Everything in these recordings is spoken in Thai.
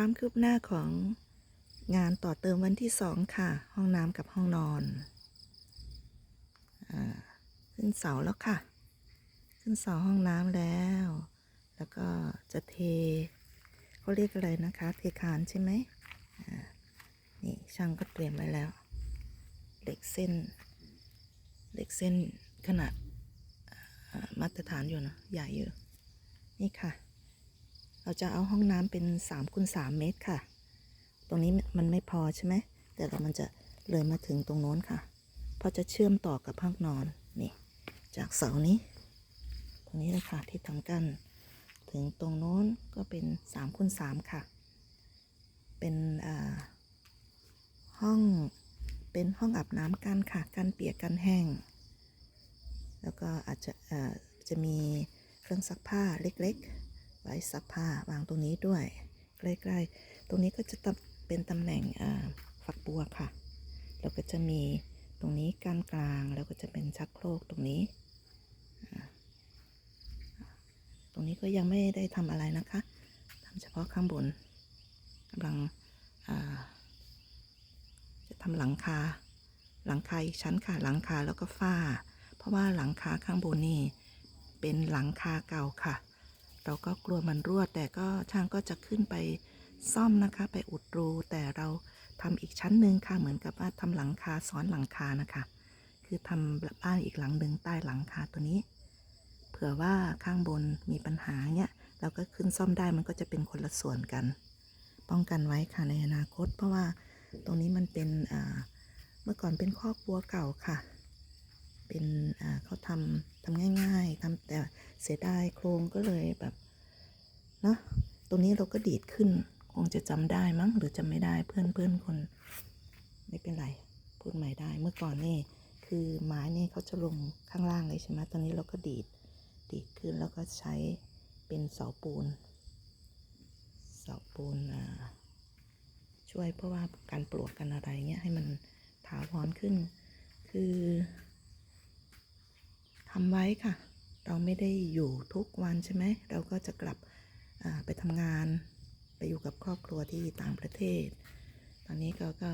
ความคืบหน้าของงานต่อเติมวันที่สองค่ะ ห้องน้ำกับห้องนอนอาขึ้นเสาแล้วค่ะ ขึ้นเสาห้องน้ำแล้ว แล้วก็จะเทเขาเรียกอะไรนะคะ เทคานใช่ไหมอ่านี่ช่างก็เตรียมไว้แล้วเหล็กเส้นเหล็กเส้นขนาดมาตรฐานอยู่นะใหญ่อยู่นี่ค่ะ เราจะเอาห้องน้ำเป็น3คูณ3เมตรค่ะ ตรงนี้มันไม่พอใช่ไหมแต่เรามันจะเลยมาถึงตรงโน้นค่ะ เพราะจะเชื่อมต่อกับห้องนอนนี่จากเสานี้ตรงนี้เลยค่ะที่ทำกันถึงตรงโน้นก็เป็น3คูณ3ค่ะ เป็นห้องเป็นห้องอาบน้ำกันค่ะกันเปียกกันแห้ง แล้วก็อาจจะจะมีเครื่องซักผ้าเล็กๆ ไว้ซักผ้าวางตรงนี้ด้วย ใกล้ๆ ตรงนี้ก็จะเป็นตำแหน่งฝักบัวค่ะแล้วก็จะมีตรงนี้กานกลางแล้วก็จะเป็นชักโครกตรงนี้ ตรงนี้ก็ยังไม่ได้ทำอะไรนะคะทำเฉพาะข้างบนกำลังจะทำหลังคา หลังคาอีกชั้นค่ะ หลังคาแล้วก็ฝ้า เพราะว่าหลังคาข้างบนนี่เป็นหลังคาเก่าค่ะ เราก็กลัวมันรั่ว แต่ก็ช่างก็จะขึ้นไปซ่อมนะคะ ไปอุดรูแต่เราทำอีกชั้นหนึ่งค่ะเหมือนกับว่าทำหลังคาซ้อนหลังคานะคะ คือทำบ้านอีกหลังหนึ่งใต้หลังคาตัวนี้ เผื่อว่าข้างบนมีปัญหาเนี่ยเราก็ขึ้นซ่อมได้มันก็จะเป็นคนละส่วนกัน ป้องกันไว้ค่ะในอนาคต เพราะว่าตรงนี้มันเป็นเมื่อก่อนเป็นคอกบัวเก่าค่ะ เป็นเขาทำทำง่าย ๆทำแต่เสียดายโครงก็เลยแบบเนาะตรงนี้เราก็ดีดขึ้น คงจะจำได้มั้งหรือจำไม่ได้เพื่อนเพื่อนคน ไม่เป็นไรพูดใหม่ได้ เมื่อก่อนนี่คือไม้นี่เขาจะลงข้างล่างเลยใช่ไหมตอนนี้เราก็ดีดดีดขึ้นแล้วก็ใช้เป็นเสาปูนเสาปูนช่วยเพราะว่าการปลวกกันอะไรเงี้ยให้มันถาวรขึ้น คือ ทำไว้ค่ะ เราไม่ได้อยู่ทุกวันใช่ไหม เราก็จะกลับไปทำงาน ไปอยู่กับครอบครัวที่ต่างประเทศ ตอนนี้ก็ก็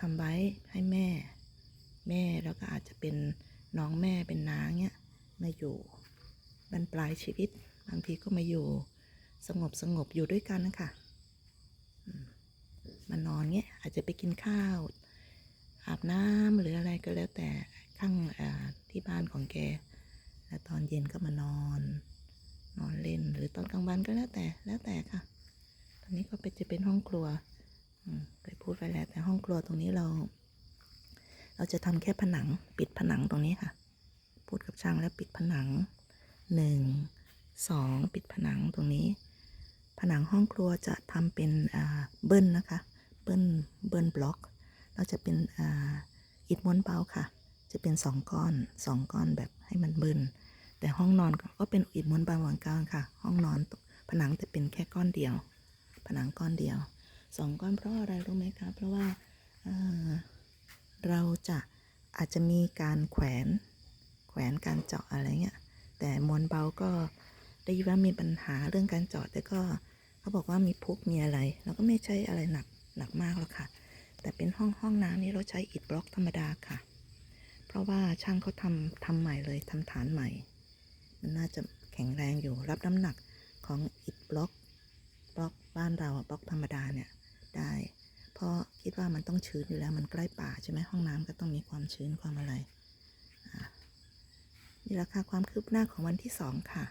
ทำไว้ให้แม่ แม่แล้วก็อาจจะเป็นน้องแม่เป็นน้าเงี้ยมาอยู่บรรปลายชีวิต บางทีก็มาอยู่สงบสงบอยู่ด้วยกันนะคะมมานอนเงี้ยอาจจะไปกินข้าว อาบน้ำหรืออะไรก็แล้วแต่ข้างที่บ้านของแก แล้วตอนเย็นก็มานอน นอนเล่นหรือตอนกลางวันก็แล้วแต่แล้วแต่ค่ะตรงนี้ก็เป็นจะเป็นห้องครัวเคยพูดไปแล้วแต่ห้องครัวตรงนี้เรา เราจะทำแค่ผนังปิดผนังตรงนี้ค่ะ พูดกับช่างแล้วปิดผนังหนึ่งสองปิดผนังตรงนี้ ผนังห้องครัวจะทำเป็นเบิ้ลนะคะ เบิ้ลเบิ้ลบล็อก เราจะเป็นอิฐม้วนเบาค่ะ จะเป็นสองก้อนสองก้อนแบบให้มันเบิ้ลแต่ห้องนอนก็เป็นอิฐม้วนเบาเหมือนกันค่ะ ห้องนอนผนังจะเป็นแค่ก้อนเดียว ผนังก้อนเดียวสองก้อนเพราะอะไรรู้ไหมคะเพราะว่าเอ่อเราจะอาจจะมีการแขวนแขวนการเจาะอะไรเงี้ยแต่มวลเบาก็ได้ยินว่ามีปัญหาเรื่องการเจาะแต่ก็เขาบอกว่ามีพุกมีอะไร เราก็ไม่ใช่อะไรหนักหนักมากหรอกค่ะ แต่เป็นห้องห้องน้ำนี้เราใช้อิฐบล็อกธรรมดาค่ะ เพราะว่าช่างเขาทำทำใหม่เลยทำฐานใหม่ มันน่าจะแข็งแรงอยู่รับน้ำหนักของอิฐบล็อกบล็อกบ้านเราอะบล็อกธรรมดาเนี่ยได้ เพราะคิดว่ามันต้องชื้นอยู่แล้วมันใกล้ป่าใช่ไหมห้องน้ำก็ต้องมีความชื้นความอะไรอะนี่แหละค่ะความคืบหน้าของวันที่สองค่ะ